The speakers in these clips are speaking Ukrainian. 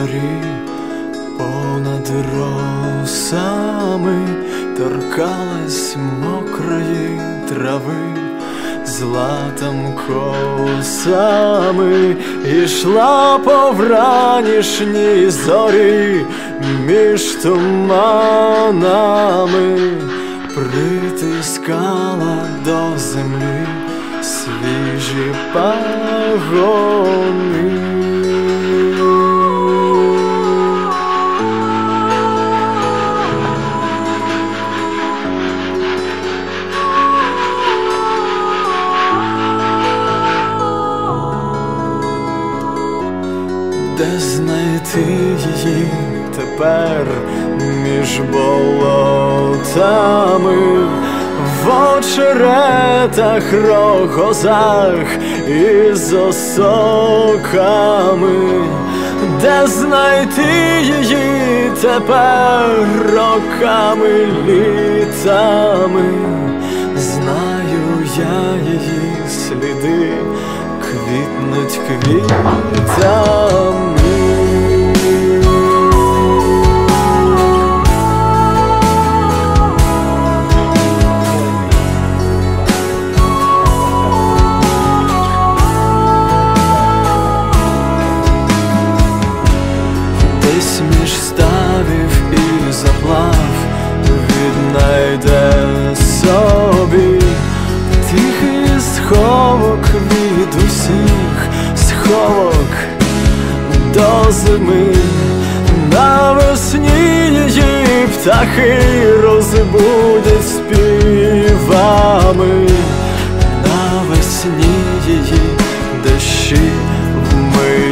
зорі, понад росами торкалась мокрої трави, златом косами ішла по вранішній зорі між туманами, притискала до землі свіжі пагони. Де знайти її тепер між болотами, в очеретах, рогозах і осоками, де знайти її тепер роками, літами, знаю я її сліди квітнуть квітами. Десь між сховок до зими. Навесні її птахи розбудять співами, навесні її дощі вмиють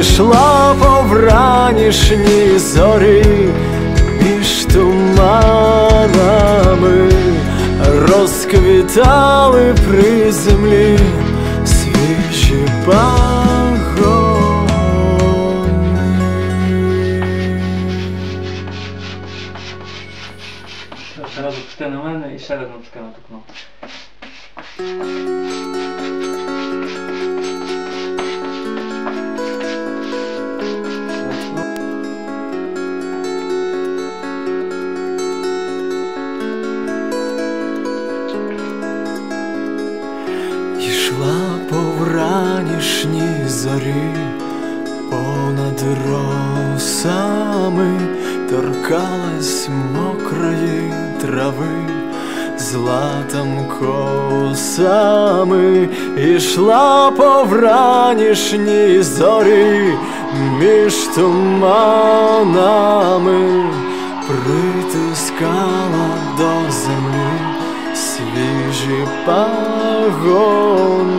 ішла по вранішній зорі, між туманами, розквітали при землі свіжі пагони. Ще раз на мене і ще раз натискай на ту кнопку. Зорі, понад росами торкалась мокрої трави, златом косами ішла по вранішній зорі, між туманами притискала до землі свіжі пагони.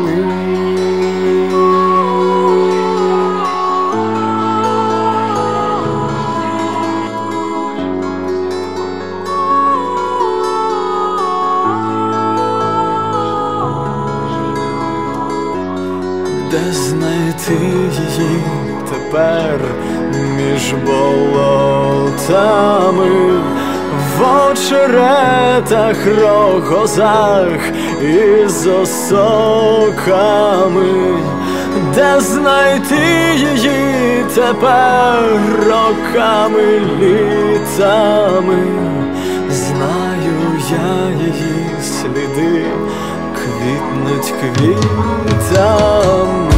Знайти її тепер між болотами, в очеретах, рогозах і осоками, де знайти її тепер роками, літами, знаю я її сліди, квітнуть квітами.